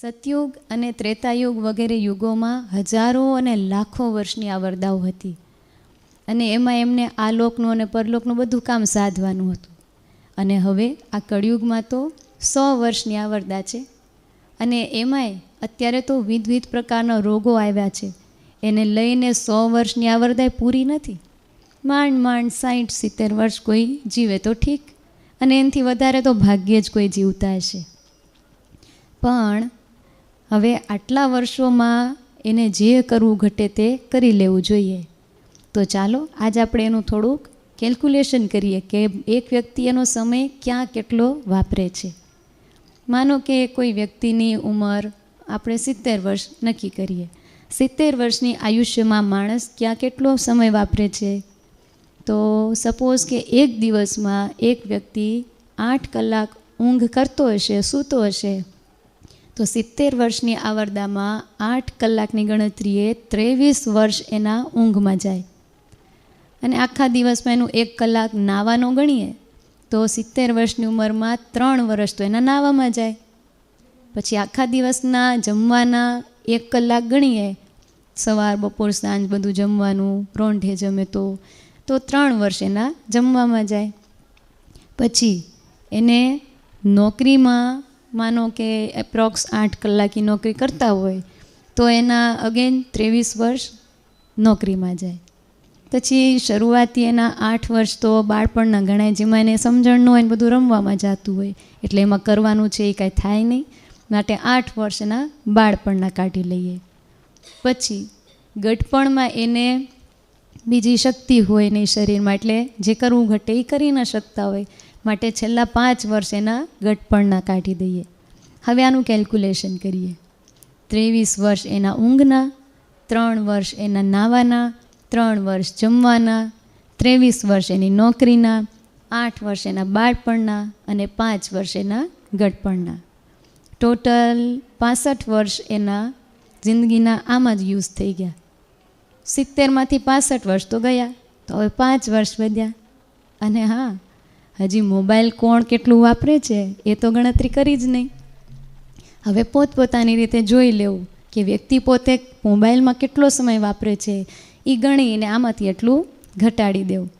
સતયુગ અને ત્રેતાયુગ વગેરે યુગોમાં હજારો અને લાખો વર્ષની આ વરદાઓ હતી. અને એમાં એમને આ લોકનું અને પરલોકનું બધું કામ સાધવાનું હતું. અને હવે આ કળિયુગમાં તો સો વર્ષની આ વરદા છે. અને એમાંય અત્યારે તો વિધવિધ પ્રકારના રોગો આવ્યા છે. એને લઈને સો વર્ષની આ પૂરી નથી. માંડ માંડ સાઠ સિત્તેર વર્ષ કોઈ જીવે તો ઠીક. અને એનાથી વધારે તો ભાગ્યે જ કોઈ જીવતા હશે. પણ હવે આટલા વર્ષોમાં એને જે કરવું ઘટે તે કરી લેવું જોઈએ. તો ચાલો, આજ આપણે એનું થોડુંક કેલ્ક્યુલેશન કરીએ કે એક વ્યક્તિ એનો સમય ક્યાં કેટલો વાપરે છે. માનો કે કોઈ વ્યક્તિની ઉંમર આપણે સિત્તેર વર્ષ નક્કી કરીએ. સિત્તેર વર્ષની આયુષ્યમાં માણસ ક્યાં કેટલો સમય વાપરે છે? તો સપોઝ કે એક દિવસમાં એક વ્યક્તિ આઠ કલાક ઊંઘ કરતો હશે, સૂતો હશે. તો સિત્તેર વર્ષની આવરદામાં આઠ કલાકની ગણતરીએ ત્રેવીસ વર્ષ એના ઊંઘમાં જાય. અને આખા દિવસમાં એનું એક કલાક નાવાનો ગણીએ, તો સિત્તેર વર્ષની ઉંમરમાં ત્રણ વર્ષ તો એના નાવામાં જાય. પછી આખા દિવસના જમવાના એક કલાક ગણીએ, સવાર, બપોર, સાંજ બધું જમવાનું, રોંઢે જમે તો તો ત્રણ વર્ષ એના જમવામાં જાય. પછી એને નોકરીમાં માનો કે એપ્રોક્સ આઠ કલાકની નોકરી કરતા હોય, તો એના અગેન ત્રેવીસ વર્ષ નોકરીમાં જાય. પછી શરૂઆતી એના આઠ વર્ષ તો બાળપણના ગણાય, જેમાં એને સમજણ ન હોય બધું રમવામાં જતું હોય, એટલે એમાં કરવાનું છે એ કાંઈ થાય નહીં. માટે આઠ વર્ષ એના બાળપણના કાઢી લઈએ. પછી ગઢપણમાં એને બીજી શક્તિ હોય નહીં શરીરમાં, એટલે જે કરવું ઘટે એ કરી ન શકતા હોય. માટે છેલ્લા પાંચ વર્ષ એના ગટપણના કાઢી દઈએ. હવે આનું કેલ્ક્યુલેશન કરીએ. ત્રેવીસ વર્ષ એના ઊંઘના, ત્રણ વર્ષ એના નાવાના, ત્રણ વર્ષ જમવાના, ત્રેવીસ વર્ષ એની નોકરીના, આઠ વર્ષ એના બાળપણના અને પાંચ વર્ષ એના ગટપણના ટોટલ પાસઠ વર્ષ એના જિંદગીના આમાં જ યુઝ થઈ ગયા. સિત્તેરમાંથી પાસઠ વર્ષ તો ગયા, તો હવે પાંચ વર્ષ વધ્યા. અને હા, હજી મોબાઈલ કોણ કેટલું વાપરે છે એ તો ગણતરી કરી જ નહીં. હવે પોતપોતાની રીતે જોઈ લેવું કે વ્યક્તિ પોતે મોબાઈલમાં કેટલો સમય વાપરે છે એ ગણીને આમાંથી એટલું ઘટાડી દેવું.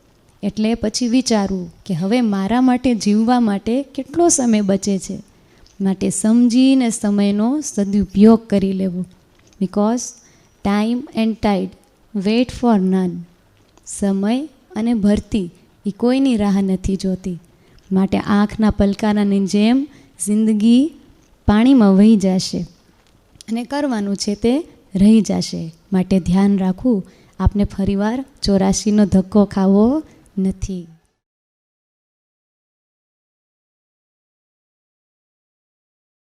એટલે પછી વિચારવું કે હવે મારા માટે જીવવા માટે કેટલો સમય બચે છે. માટે સમજીને સમયનો સદુપયોગ કરી લેવો. Because time and tide wait for none. સમય અને ભરતી એ કોઈની રાહ નથી જોતી. માટે આંખના પલકારાની જેમ જિંદગી પાણીમાં વહી જશે અને કરવાનું છે તે રહી જશે. માટે ધ્યાન રાખવું, આપને ફરીવાર ચોરાશીનો ધક્કો ખાવો નથી.